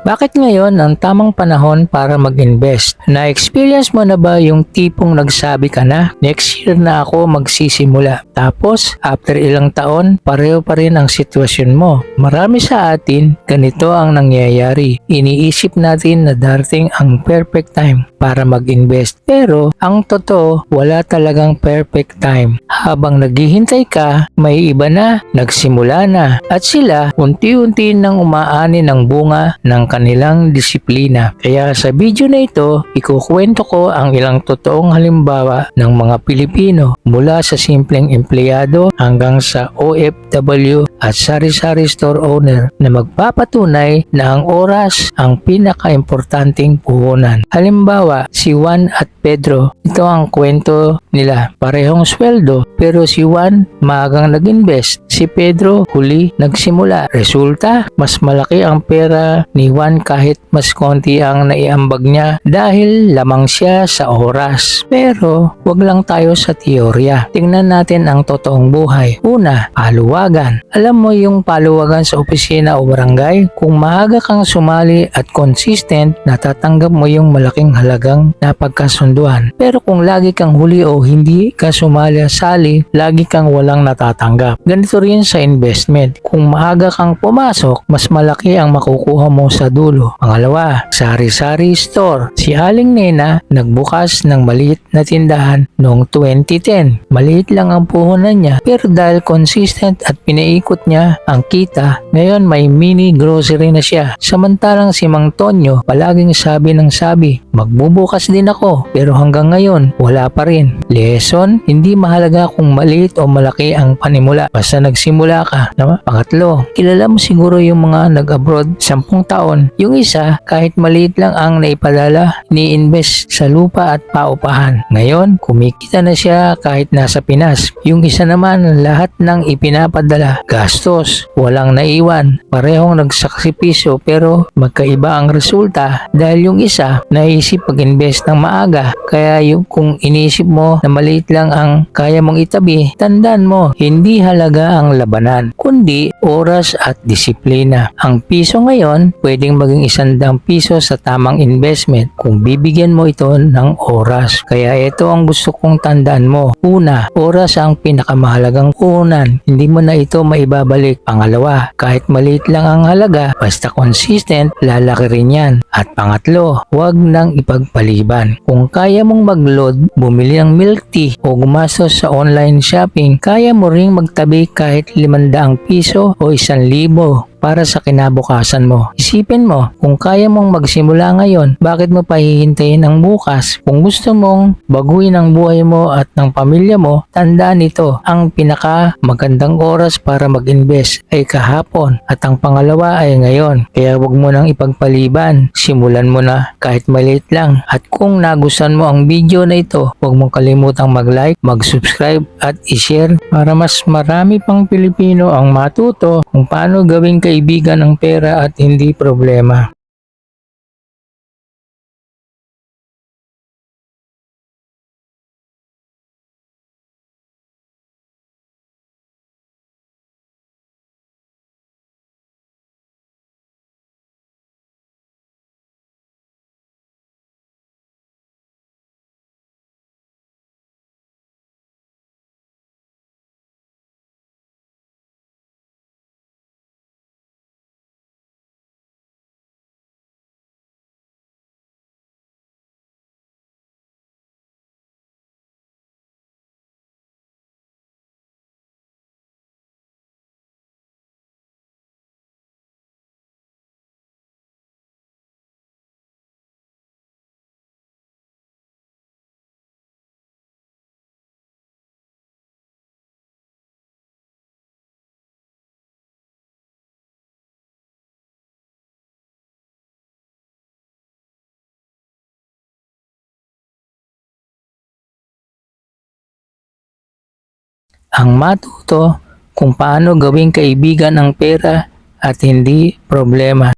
Bakit ngayon ang tamang panahon para mag-invest? Na-experience mo na ba yung tipong nagsabi ka na, next year na ako magsisimula. Tapos, after ilang taon, pareho pa rin ang sitwasyon mo. Marami sa atin, ganito ang nangyayari. Iniisip natin na darating ang perfect time para mag-invest. Pero, ang totoo, wala talagang perfect time. Habang naghihintay ka, may iba na, nagsimula na, at sila unti-unti nang umaani ng bunga ng kanilang disiplina. Kaya sa video na ito, ikukwento ko ang ilang totoong halimbawa ng mga Pilipino mula sa simpleng empleyado hanggang sa OFW at sari-sari store owner na magpapatunay na ang oras ang pinaka-importanting puhunan. Halimbawa, si Juan at Pedro, ito ang kwento nila. Parehong sweldo pero si Juan maagang nag-invest. Si Pedro huli nagsimula. Resulta, mas malaki ang pera ni Juan kahit mas konti ang naiambag niya dahil lamang siya sa oras. Pero wag lang tayo sa teorya. Tingnan natin ang totoong buhay. Una, paluwagan. Alam mo yung paluwagan sa opisina o barangay? Kung maaga kang sumali at consistent, natatanggap mo yung malaking halagang napagkasunduan. Pero kung lagi kang huli o hindi ka sumali sali, lagi kang walang natatanggap. Ganito rin sa investment. Kung maaga kang pumasok, mas malaki ang makukuha mo sa dulo. Pangalawa, sari-sari store. Si Aling Nena nagbukas ng maliit na tindahan noong 2010. Maliit lang ang puhunan niya pero dahil consistent at pinaikot niya ang kita, ngayon may mini grocery na siya. Samantalang si Mang Tonyo palaging sabi ng sabi, magbubukas din ako pero hanggang ngayon wala pa rin. Lesson, hindi mahalaga kung maliit o malaki ang panimula basta nagsimula ka. No? Pangatlo, kilala mo siguro yung mga nag-abroad 10 taon. Yung isa, kahit maliit lang ang naipadala, ni-invest sa lupa at paupahan. Ngayon, kumikita na siya kahit nasa Pinas. Yung isa naman, lahat ng ipinapadala, gastos, walang naiwan. Parehong nagsakripisyo pero magkaiba ang resulta dahil yung isa naisip pag-invest ng maaga. Kaya yung kung inisip mo na maliit lang ang kaya mong itabi, tandaan mo, hindi halaga ang labanan, kundi oras at disiplina. Ang piso ngayon, pwedeng maging isandang piso sa tamang investment kung bibigyan mo ito ng oras. Kaya ito ang gusto kong tandaan mo. Una, oras ang pinakamahalagang puhunan. Hindi mo na ito maibabalik. Pangalawa, kahit maliit lang ang halaga, basta consistent, lalaki rin yan. At pangatlo, huwag nang ipagpaliban. Kung kaya mong mag-load, bumili ng milk tea o gumastos sa online shopping, kaya mo ring magtabi kahit 500 piso o 1,000 para sa kinabukasan mo. Isipin mo, kung kaya mong magsimula ngayon, bakit mo pa hihintayin ang bukas? Kung gusto mong baguhin ang buhay mo at ng pamilya mo, tandaan ito, ang pinaka magandang oras para mag-invest ay kahapon at ang pangalawa ay ngayon. Kaya wag mo nang ipagpaliban, simulan mo na kahit maliit lang. At kung nagustuhan mo ang video na ito, huwag mong kalimutang mag-like, mag-subscribe at i-share para mas marami pang Pilipino ang matuto kung paano gawing kaibigan ang pera at hindi problema. Ang matuto kung paano gawing kaibigan ang pera at hindi problema.